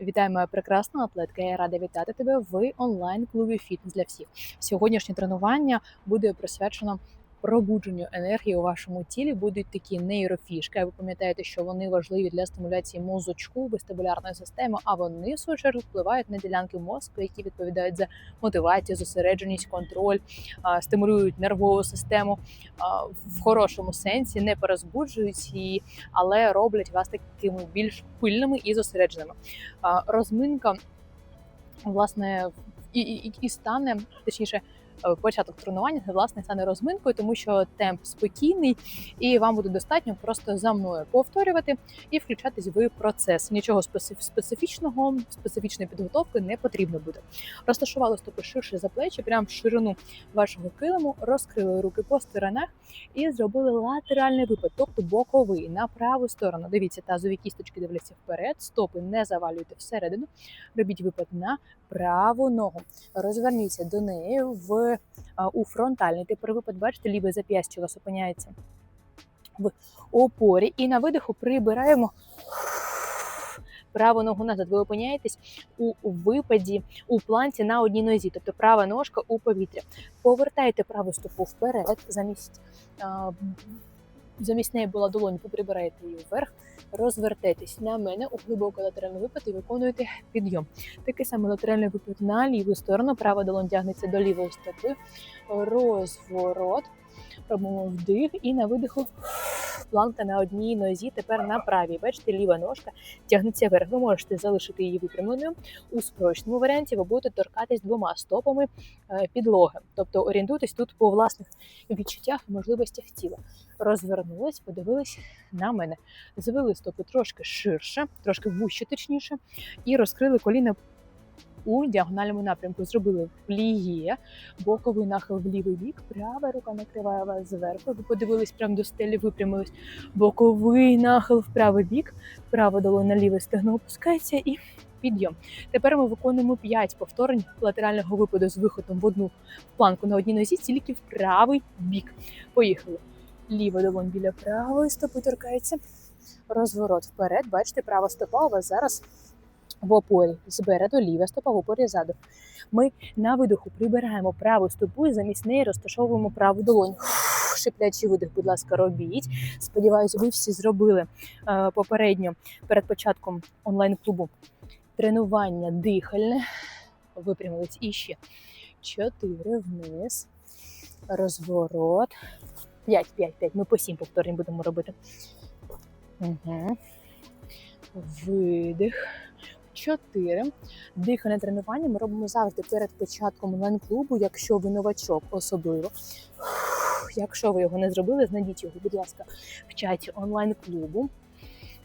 Вітаю, моя прекрасна атлетка. Я рада вітати тебе в онлайн-клубі Фітнес для всіх. Сьогоднішнє тренування буде присвячено пробудженню енергії у вашому тілі. Будуть такі нейрофішки. Ви пам'ятаєте, що вони важливі для стимуляції мозочку, вестибулярної системи, а вони в свою чергу впливають на ділянки мозку, які відповідають за мотивацію, зосередженість, контроль, стимулюють нервову систему в хорошому сенсі, не перезбуджують її, але роблять вас такими більш пильними і зосередженими. Розминка власне і, і, і стане точніше. Е, Початок тренування власне стане розминкою, тому що темп спокійний, і вам буде достатньо просто за мною повторювати і включатись в процес. Нічого специфічного, специфічної підготовки не потрібно буде. Розташували стопи ширше за плечі, прямо в ширину вашого килиму, розкрили руки по сторонах і зробили латеральний випад, тобто боковий на праву сторону. Дивіться, тазові кісточки дивляться вперед, стопи не завалюйте всередину. Робіть випад на праву ногу. Розверніться до неї в а, у фронтальний. Тепер випад, бачите, ліве зап'ястя у вас опиняється в опорі. І на видиху прибираємо праву ногу назад. Ви опиняєтесь у випаді у планці на одній нозі, тобто права ножка у повітря. Повертайте праву стопу вперед, замість, замість неї була долонь, ви прибираєте її вверх, розвертайтесь на мене у глибокий латеральний випад і виконуєте підйом. Такий самий латеральний випад на ліву сторону, права долонь тягнеться до лівої стопи, розворот. Робимо вдих і на видиху планка на одній нозі, тепер на правій. Бачите, ліва ножка тягнеться вверх. Ви можете залишити її випрямленою. У спрощеному варіанті ви будете торкатись двома стопами е, підлоги. Тобто орієнтуйтесь тут по власних відчуттях і можливостях тіла. Розвернулись, подивились на мене. Завели стопи трошки ширше, трошки вужче, точніше, і розкрили коліна. У діагональному напрямку зробили пліє, боковий нахил в лівий бік, права рука накриває вас зверху. Ви подивились прямо до стелі, випрямились. Боковий нахил в правий бік, права долонь на ліве стегно опускається і підйом. Тепер ми виконуємо 5 повторень латерального випаду з виходом в одну планку на одній нозі, тільки в правий бік. Поїхали. Ліва долонь біля правої стопи торкається. Розворот вперед. Бачите, права стопа у вас зараз в опорі. Спереду ліва стопа в опорі ззаду. Ми на видиху прибираємо праву стопу і замість неї розташовуємо праву долонь. Шиплячий видих, будь ласка, робіть. Сподіваюсь, ви всі зробили е, попередньо перед початком онлайн-клубу тренування дихальне. Випрямились іще. Чотири вниз. Розворот. П'ять, п'ять, п'ять. Ми по сім повторень будемо робити. Угу. Видих. Чотири. Дихальне тренування ми робимо завжди перед початком онлайн-клубу, якщо ви новачок особливо. Якщо ви його не зробили, знайдіть його, будь ласка, в чаті онлайн-клубу.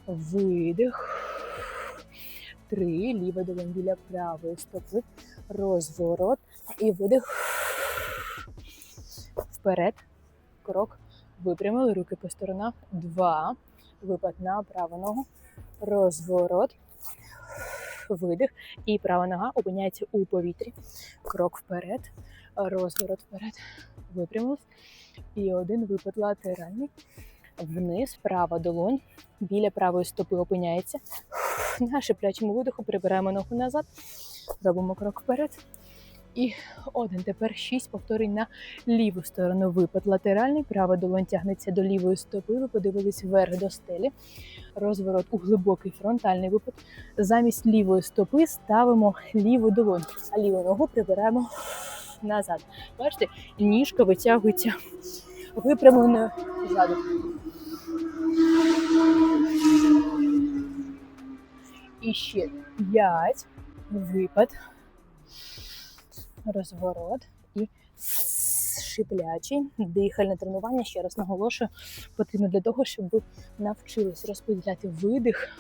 Видих. Три. Ліва долонь біля правої стопи. Розворот. І видих. Вперед. Крок. Випрямили руки по сторонах. Два. Випад на праву ногу. Розворот. Видих. І права нога опиняється у повітрі. Крок вперед. Розворот вперед. Випрямились. І один випад латеральний. Вниз, права долонь. Біля правої стопи опиняється. На шиплячому видиху прибираємо ногу назад. Робимо крок вперед. І один. Тепер шість повторень на ліву сторону. Випад латеральний. Права долонь тягнеться до лівої стопи. Ви подивились вверх до стелі. Розворот у глибокий фронтальний випад. Замість лівої стопи ставимо ліву долонь, а ліву ногу прибираємо назад. Бачите, ніжка витягується випрямленою ззаду. І ще п'ять. Випад. Розворот і шиплячий дихальне тренування. Ще раз наголошую, потрібно для того, щоб ви навчились розподіляти видих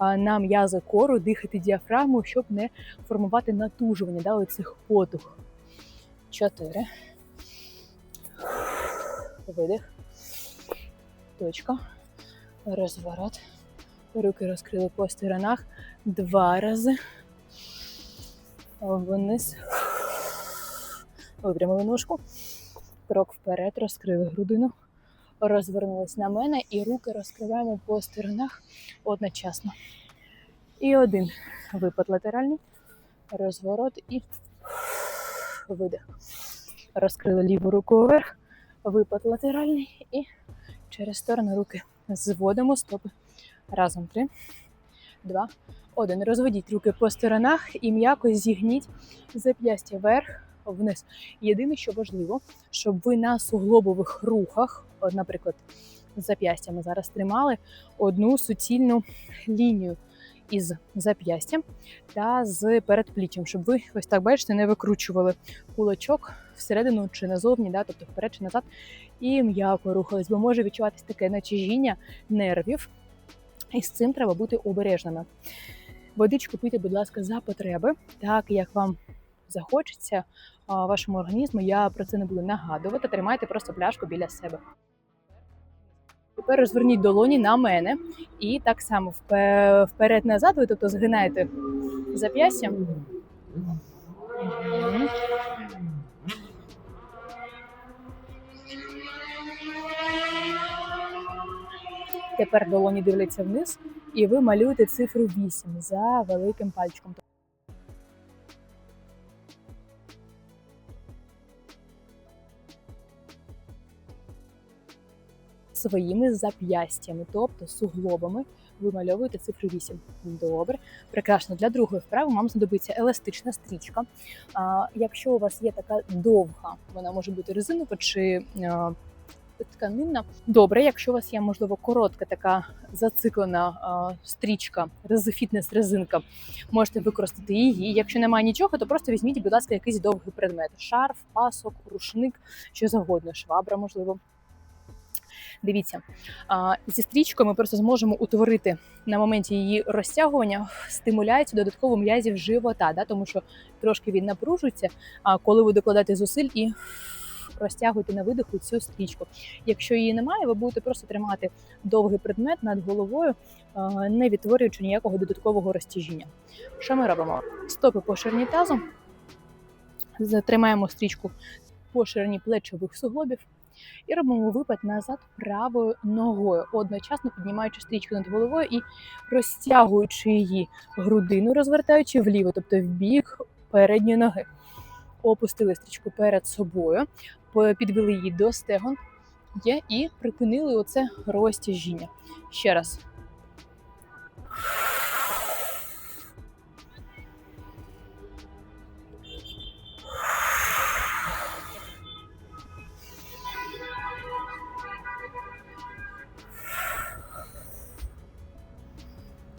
на м'язи кору, дихати діафрагму, щоб не формувати натужування да, оцих потух. Чотири. Видих. Точка. Розворот. Руки розкрили по сторонах. Два рази. Вниз. Випрямили ножку. Крок вперед, розкрили грудину. Розвернулись на мене і руки розкриваємо по сторонах одночасно. І один. Випад латеральний. Розворот і видих. Розкрили ліву руку вверх. Випад латеральний і через сторону руки зводимо стопи. Разом три, два, один. Розведіть руки по сторонах і м'яко зігніть зап'ястя вверх, вниз. Єдине, що важливо, щоб ви на суглобових рухах, от, наприклад, з зап'ястями зараз тримали одну суцільну лінію із зап'ястям та з передпліччям, щоб ви ось так бачите, не викручували кулачок всередину чи назовні, да, тобто вперед чи назад, і м'яко рухались, бо може відчуватись таке начижіння нервів, і з цим треба бути обережними. Водичку пийте, будь ласка, за потреби, так як вам захочеться вашому організму. Я про це не буду нагадувати. Тримайте просто пляшку біля себе. Тепер розверніть долоні на мене і так само вперед-назад, ви тобто згинаєте зап'ястя. Тепер долоні дивляться вниз, і ви малюєте цифру 8 за великим пальчиком. Своїми зап'ястями, тобто суглобами, вимальовуєте цифру 8. Добре, прекрасно. Для другої вправи вам знадобиться еластична стрічка. А, якщо у вас є така довга, вона може бути резинова чи а, тканинна. Добре, якщо у вас є, можливо, коротка така зациклена а, стрічка, фітнес-резинка, можете використати її. Якщо немає нічого, то просто візьміть, будь ласка, якийсь довгий предмет: шарф, пасок, рушник, що завгодно, швабра, можливо. Дивіться, зі стрічкою ми просто зможемо утворити на моменті її розтягування стимуляцію додатково м'язів живота, да, тому що трошки він напружується, коли ви докладаєте зусиль і розтягуєте на видиху цю стрічку. Якщо її немає, ви будете просто тримати довгий предмет над головою, не відтворюючи ніякого додаткового розтяжіння. Що ми робимо? Стопи по ширині тазу, затримаємо стрічку по ширині плечових суглобів. І робимо випад назад правою ногою, одночасно піднімаючи стрічку над головою і розтягуючи її грудину, розвертаючи вліво, тобто в бік передньої ноги. Опустили стрічку перед собою, підвели її до стегон і припинили оце розтяжіння. Ще раз.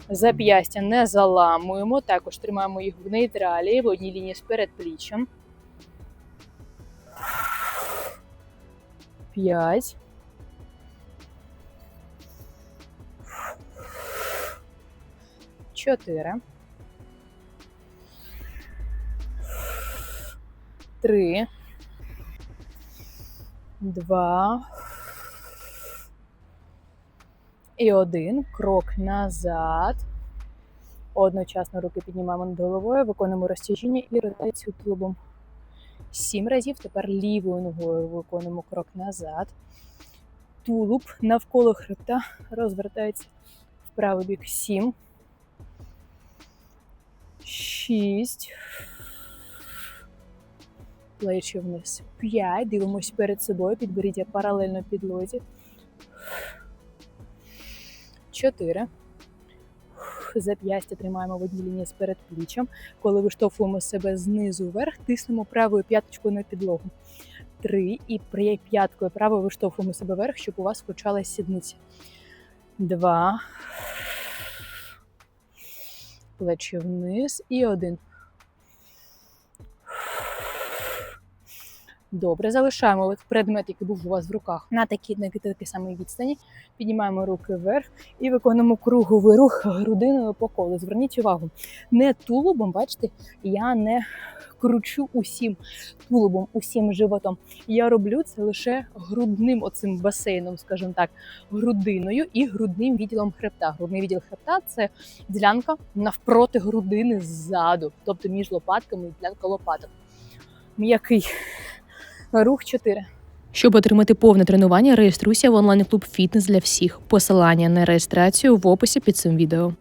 Зап'ястя не заламуємо, також тримаємо їх в нейтралі в одній лінії з передпліччям. П'ять. Чотири. Три. Два. І один. Крок назад. Одночасно руки піднімаємо над головою, виконуємо розтяжіння і ротацію тулубом. Сім разів. Тепер лівою ногою виконуємо крок назад. Тулуб навколо хребта розвертається в правий бік. Сім. Шість. Плечі вниз. П'ять. Дивимось перед собою. Підберіття паралельно підлозі. Чотири. Зап'ястя тримаємо в одній лінії з передпліччям. Коли виштовхуємо себе знизу вверх, тиснемо правою п'яточкою на підлогу. Три. І при п'яткою правою виштовхуємо себе вверх, щоб у вас включалась сідниця. Два. Плечі вниз. І один. Добре, залишаємо предмет, який був у вас в руках, на такій на такій самій відстані. Піднімаємо руки вверх і виконуємо круговий рух грудиною по колу. Зверніть увагу, не тулубом, бачите, я не кручу усім тулубом, усім животом. Я роблю це лише грудним оцим басейном, скажімо так, грудиною і грудним відділом хребта. Грудний відділ хребта це ділянка навпроти грудини ззаду, тобто між лопатками і ділянка лопаток. М'який рух 4. Щоб отримати повне тренування, реєструйся в онлайн-клуб Фітнес для всіх. Посилання на реєстрацію в описі під цим відео.